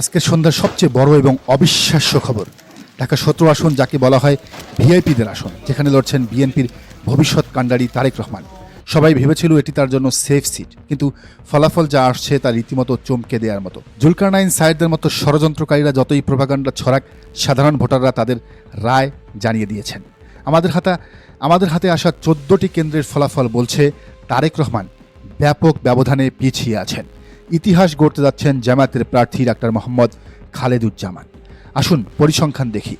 আজকের সন্ধ্যার সবচেয়ে বড় এবং অবিশ্বাস্য খবর। ঢাকা সতেরো আসন যাকে বলা হয় ভিআইপিদের আসন, যেখানে লড়ছেন বিএনপির ভবিষ্যৎ কাণ্ডারি তারেক রহমান। সবাই ভেবেছিল এটি তার জন্য সেফ সিট, কিন্তু ফলাফল যা আসছে তা রীতিমতো চমকে দেওয়ার মতো। জুলকারনাইন সাইডদের মতো ষড়যন্ত্রকারীরা যতই প্রভাকাণ্ডা ছড়াক, সাধারণ ভোটাররা তাদের রায় জানিয়ে দিয়েছেন। আমাদের হাতে আমাদের হাতে আসা চোদ্দটি কেন্দ্রের ফলাফল বলছে তারেক রহমান ব্যাপক ব্যবধানে পিছিয়ে আছেন। ইতিহাস গড়তে যাচ্ছেন জামায়াতের প্রার্থী ডাক্তার মোহাম্মদ খালেদুজ্জামান। আসুন পরিসংখ্যান দেখি।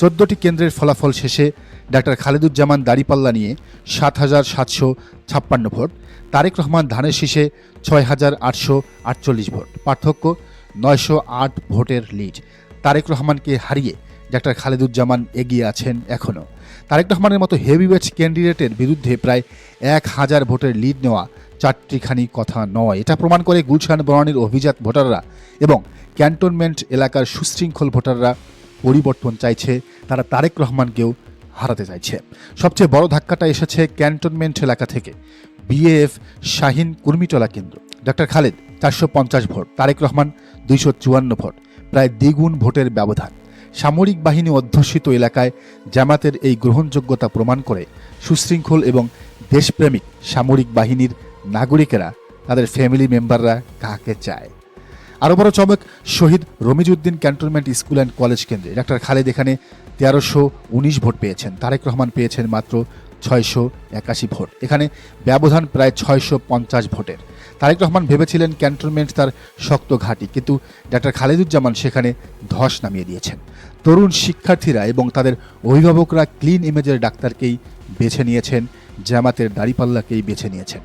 চোদ্দটি কেন্দ্রের ফলাফল শেষে ডাক্তার খালেদুজ্জামান দাড়িপাল্লা নিয়ে সাত হাজার সাতশো ছাপ্পান্ন ভোট, তারেক রহমান ধানের শীষে ছয় হাজার আটশো আটচল্লিশ ভোট, পার্থক্য নয়শো আট ভোটের লিড। তারেক রহমানকে হারিয়ে ডাক্তার খালেদুজ্জামান এগিয়ে আছেন এখনও। তারেক রহমানের মতো হেভিওয়েট ক্যান্ডিডেটের বিরুদ্ধে প্রায় এক হাজার ভোটের লিড নেওয়া চারটিখানি কথা নয়। এটা প্রমাণ করে গুলশান বনানীর অভিজাত ভোটাররা এবং ক্যান্টনমেন্ট এলাকার সুশৃঙ্খল ভোটাররা পরিবর্তন চাইছে, তারা তারেক রহমানকেও হারাতে চাইছে। সবচেয়ে বড় ধাক্কাটা এসেছে ক্যান্টনমেন্ট এলাকা থেকে। বিএএফ শাহিন কুর্মিটলা কেন্দ্র। ডক্টর খালেদ, চারশো পঞ্চাশ ভোট, তারেক রহমান দুইশো চুয়ান্ন ভোট, প্রায় দ্বিগুণ ভোটের ব্যবধান। সামরিক বাহিনী অধ্যুষিত এলাকায় জামাতের এই গ্রহণযোগ্যতা প্রমাণ করে সুশৃঙ্খল এবং দেশপ্রেমিক সামরিক বাহিনীর নাগরিকেরা তাদের ফ্যামিলি মেম্বাররা কাকে চায়? আরও বড় চমক, Shaheed Ramizuddin cantonment school and college কেন্দ্রে ডাক্তার খালেদ এখানে তেরোশো উনিশ ভোট পেয়েছেন। তারেক রহমান পেয়েছেন মাত্র ছয়শো একাশি ভোট। এখানে ব্যবধান প্রায় ছয়শো পঞ্চাশ ভোটের। তারেক রহমান ভেবেছিলেন ক্যান্টনমেন্ট তার শক্ত ঘাঁটি, কিন্তু ডাক্তার খালেদুজ্জামান সেখানে ধস নামিয়ে দিয়েছেন। তরুণ শিক্ষার্থীরা এবং তাদের অভিভাবকরা ক্লিন ইমেজের ডাক্তারকেই বেছে নিয়েছেন, জামাতের দাড়িপাল্লাকেই বেছে নিয়েছেন।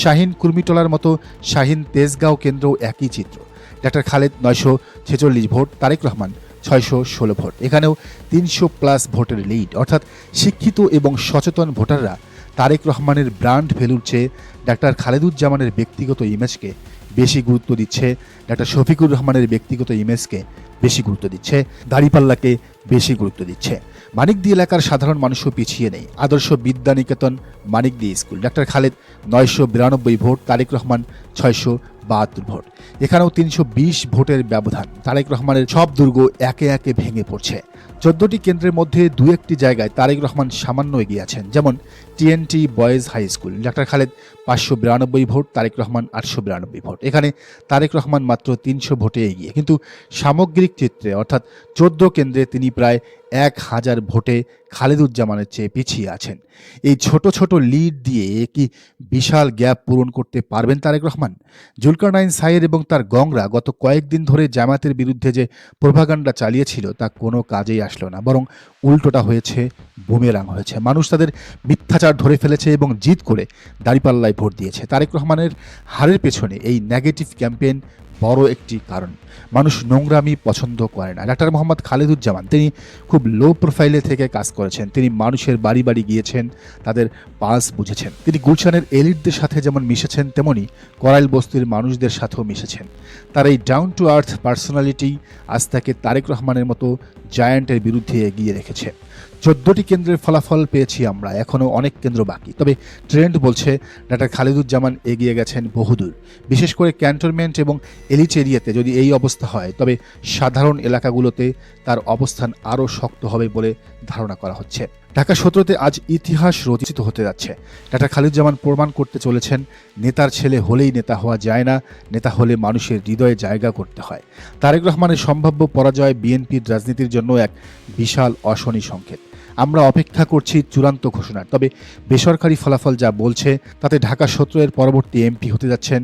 শাহিন কুর্মিটোলার মতো শাহিন তেজগাঁও কেন্দ্রও একই চিত্র। ডাক্তার খালেদ নয়শো ছেচল্লিশ ভোট, তারেক রহমান ছয়শো ষোলো ভোট। এখানেও তিনশো প্লাস ভোটের লিড অর্থাৎ শিক্ষিত এবং সচেতন ভোটাররা তারেক রহমানের ব্র্যান্ড ভ্যালুর চেয়ে ডাক্তার খালেদুজ্জামানের ব্যক্তিগত ইমেজকে বেশি গুরুত্ব দিচ্ছে, ডাক্তার শফিকুর রহমানের ব্যক্তিগত ইমেজকে বেশি গুরুত্ব দিচ্ছে, দাড়িপাল্লাকে বেশি গুরুত্ব দিচ্ছে। মানিকদি এলাকার সাধারণ মানুষও পিছিয়ে নেই। আদর্শ বিদ্যানিকেতন মানিকদি স্কুল। ডাক্তার খালেদ নয়শো বিরানব্বই ভোট, তারেক রহমান ছয়শো বাহাত্তর ভোট। এখানেও তিনশো বিশ ভোটের ব্যবধান। তারেক রহমানের সব দুর্গ একে একে ভেঙে পড়ছে। চোদ্দটি কেন্দ্রের মধ্যে দু একটি জায়গায় তারেক রহমান সামান্য এগিয়ে আছেন, যেমন TNT boys high school. Doctor Khaled পাঁচশো বিরানব্বই ভোট, তারেক রহমান আটশো বিরানব্বই ভোট। এখানে তারেক রহমান মাত্র তিনশো ভোটে এগিয়ে, কিন্তু সামগ্রিক চিত্রে, অর্থাৎ চোদ্দ কেন্দ্রে তিনি প্রায় এক হাজার ভোটে খালেদুজ্জামানের চেয়ে পিছিয়ে আছেন। এই ছোট ছোট লিড দিয়ে কি বিশাল গ্যাপ পূরণ করতে পারবেন তারেক রহমান? জুলকারনাইন সাইয়ের এবং তার গংরা গত কয়েকদিন ধরে জামাতের বিরুদ্ধে যে প্রভাগান্ডা চালিয়েছিল, তা কোনো কাজেই আসলো না, বরং উল্টোটা হয়েছে, বুমেরাং হয়েছে। মানুষ তাদের মিথ্যাচার ধরে ফেলেছে এবং জিত করে দাঁড়িপাল্লায় ভোট দিয়েছে। তারেক রহমানের হারের পেছনে এই নেগেটিভ ক্যাম্পেইন বড় একটি কারণ। মানুষ নোংরামি পছন্দ করে না। ডাক্তার মোহাম্মদ খালেদুজ্জামান, তিনি খুব লো প্রোফাইলে থেকে কাজ করেছেন। তিনি মানুষের বাড়ি বাড়ি গিয়েছেন, তাদের পাস বুঝেছেন। তিনি গুলশানের এলিটদের সাথে যেমন মিশেছেন, তেমনি করাইল বস্তির মানুষদের সাথেও মিশেছেন। তার এই ডাউন টু আর্থ পার্সোনালিটি আজ তাকে তারেক রহমানের মতো জায়ান্টের বিরুদ্ধে এগিয়ে রেখেছে। চোদ্দটি কেন্দ্রের ফলাফল পেয়েছি আমরা এখনও অনেক কেন্দ্র বাকি। তবে ট্রেন্ড বলছে, ডাক্তার খালেদুজ্জামান এগিয়ে গেছেন বহুদূর। বিশেষ করে ক্যান্টনমেন্ট এবং এলিচ এরিয়াতে যদি এই অবস্থা হয়, তবে সাধারণ এলাকাগুলোতে তার অবস্থান আরও শক্ত হবে বলে ধারণা করা হচ্ছে। ঢাকা সতেরোতে আজ ইতিহাস রচিত হতে যাচ্ছে। ডাক্তার খালিদুজ্জামান প্রমাণ করতে চলেছেন, নেতার ছেলে হলেই নেতা হওয়া যায় না, নেতা হলে মানুষের হৃদয়ে জায়গা করতে হয়। তারেক রহমানের সম্ভাব্য পরাজয় বিএনপির রাজনীতির জন্য এক বিশাল অশনি সংকেত। আমরা অপেক্ষা করছি চূড়ান্ত ঘোষণার, তবে বেসরকারি ফলাফল যা বলছে, তাতে ঢাকা সতেরো এর পরবর্তী এমপি হতে যাচ্ছেন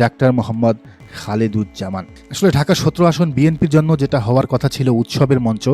ডাক্তার মোহাম্মদ খালেদুজ্জামান। আসলে ঢাকা সতেরো আসন বিএনপির জন্য যেটা হওয়ার কথা ছিল উৎসবের মঞ্চ,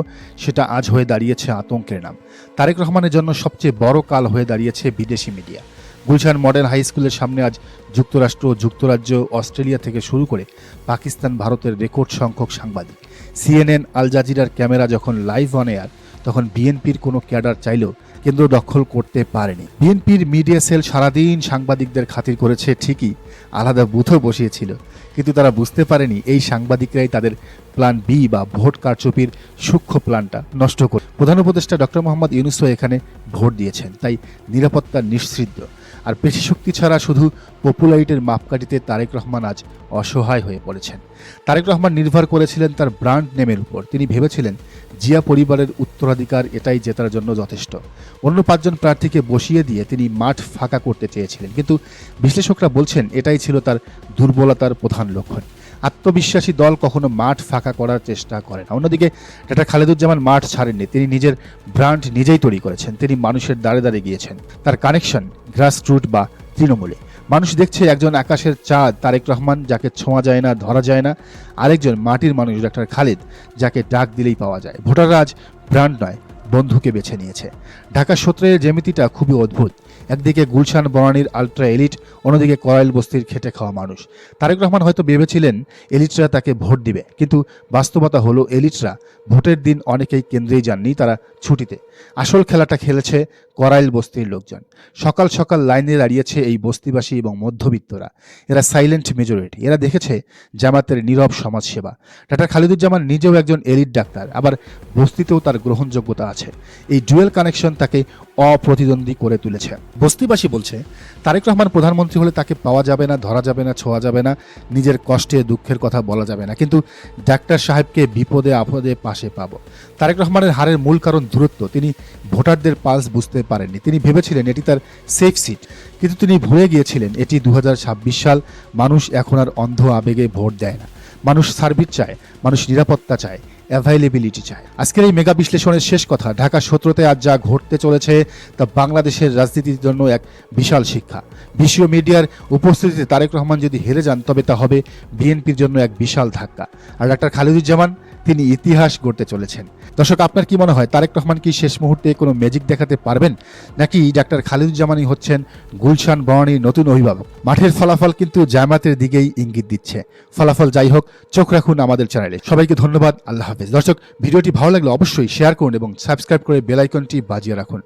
সেটা আজ হয়ে দাঁড়িয়েছে আতঙ্কের নাম। তারেক রহমানের জন্য সবচেয়ে বড় কাল হয়ে দাঁড়িয়েছে বিদেশি মিডিয়া। গুলশান মডেল হাই স্কুলের সামনে আজ যুক্তরাষ্ট্র, যুক্তরাজ্য, অস্ট্রেলিয়া থেকে শুরু করে পাকিস্তান, ভারতের রেকর্ড সংখ্যক সাংবাদিক। সিএনএন, আল জাজিরার ক্যামেরা যখন লাইভ অন এয়ার তখন বিএনপির কোনো ক্যাডার চাইলেও কেন্দ্র দখল করতে পারেনি। বিএনপির মিডিয়া সেল সারাদিন সাংবাদিকদের খাতির করেছে ঠিকই, আলাদা বুথও বসিয়েছিল। কিন্তু তারা বুঝতে পারেনি এই সাংবাদিকরাই তাদের প্ল্যান বি বা ভোট কারচুপির সূক্ষ্ম প্ল্যানটা নষ্ট করে প্রধান উপদেষ্টা ডক্টর মোহাম্মদ ইউনুসও এখানে ভোট দিয়েছেন, তাই নিরাপত্তা নিশ্চিত। আর পেশি শক্তি ছাড়া শুধু পপুলারিটির মাপকাঠিতে তারেক রহমান আজ অসহায় হয়ে পড়েছেন। তারেক রহমান নির্ভর করেছিলেন তার ব্র্যান্ড নেমের উপর। তিনি ভেবেছিলেন, জিয়া পরিবারের উত্তরাধিকার এটাই জেতার জন্য যথেষ্ট। অন্য পাঁচজন প্রার্থীকে বসিয়ে দিয়ে তিনি মাঠ ফাঁকা করতে চেয়েছিলেন। কিন্তু বিশ্লেষকরা বলছেন, এটাই ছিল তার দুর্বলতার প্রধান লক্ষণ। আত্মবিশ্বাসী দল কখনো মাঠ ফাঁকা করার চেষ্টা করে না। অন্যদিকে ডক্টর খালেদুজ্জামান মাঠ ছাড়েননি। তিনি নিজের ব্র্যান্ড নিজেই তৈরি করেছেন। তিনি মানুষের দ্বারে দ্বারে গিয়েছেন। তার কানেকশন গ্রাসরুট বা তৃণমূলে। মানুষ দেখছে একজন আকাশের চাঁদ, তারেক রহমান, যাকে ছোঁয়া যায় না, ধরা যায় না। আরেকজন মাটির মানুষ, ডাক্তার খালিদ, যাকে ডাক দিলেই পাওয়া যায়। ভোটাররা আজ ব্র্যান্ড নয়, বন্ধুকে বেছে নিয়েছে। ঢাকা সূত্রের জ্যামিতিটা খুবই অদ্ভুত। একদিকে গুলশান বনানীর আলট্রা এলিট, অন্যদিকে করাইল বস্তির খেটে খাওয়া মানুষ। তারেক রহমান হয়তো ভেবেছিলেন এলিটরা তাকে ভোট দিবে, কিন্তু বাস্তবতা হলো এলিটরা ভোটের দিন অনেকেই কেন্দ্রেই যাননি, তারা ছুটিতে। আসল খেলাটা খেলেছে করাইল বস্তির লোকজন। সকাল সকাল লাইনে দাঁড়িয়েছে এই বস্তিবাসী এবং মধ্যবিত্তরা। এরা সাইলেন্ট মেজরিটি। এরা দেখেছে জামাতের নীরব সমাজসেবা। ডাক্তার খালিদুজ্জামান নিজেও একজন এলিট ডাক্তার, আবার বস্তিতেও তার গ্রহণযোগ্যতা আছে। এই ডুয়েল কানেকশন তাকে অপ্রতিদ্বন্দ্বী করে তুলেছে। বস্তিবাসী বলছে, তারেক রহমান প্রধানমন্ত্রী হলে তাকে পাওয়া যাবে না, ধরা যাবে না, ছোঁয়া যাবে না, নিজের কষ্টে, দুঃখের কথা বলা যাবে না। কিন্তু ডাক্তার সাহেবকে বিপদে, আপদে পাশে পাবো। তারেক রহমানের হারের মূল কারণ দূরত্ব। তিনি ভোটারদের পালস বুঝতে পারেননি। তিনি ভেবেছিলেন এটি তার সেফ সিট কিন্তু তিনি ভুলে গিয়েছিলেন। এটি দু হাজার ছাব্বিশ সাল। মানুষ এখন আর অন্ধ আবেগে ভোট দেয় না। মানুষ সার্ভিস চায়, মানুষ নিরাপত্তা চায় অ্যাভাইলেবিলিটি চায়। আজকের এই মেগা বিশ্লেষণের শেষ কথা, ঢাকা সতেরোতে আজ যা ঘটতে চলেছে তা বাংলাদেশের রাজনীতির জন্য এক বিশাল শিক্ষা। বিশ্ব মিডিয়ার উপস্থিতিতে তারেক রহমান যদি হেরে যান, তবে তা হবে বিএনপির জন্য এক বিশাল ধাক্কা। আর ডাক্তার খালিদুজ্জামান তিনি ইতিহাস গড়তে চলেছেন। দর্শক, আপনার কি মনে হয়, তারেক রহমান কি শেষ মুহূর্তে কোনো ম্যাজিক দেখাতে পারবেন? নাকি ডাক্তার খালিদুজ্জামানি হচ্ছেন গুলশান বওয়ানির নতুন অভিভাবক? মাঠের ফলাফল কিন্তু জামাতের দিকেই ইঙ্গিত দিচ্ছে। ফলাফল যাই হোক, চোখ রাখুন আমাদের চ্যানেলে সবাইকে ধন্যবাদ, আল্লাহ হাফেজ। দর্শক, ভিডিওটি ভালো লাগলে অবশ্যই শেয়ার করুন এবং সাবস্ক্রাইব করে বেলাইকনটি বাজিয়ে রাখুন।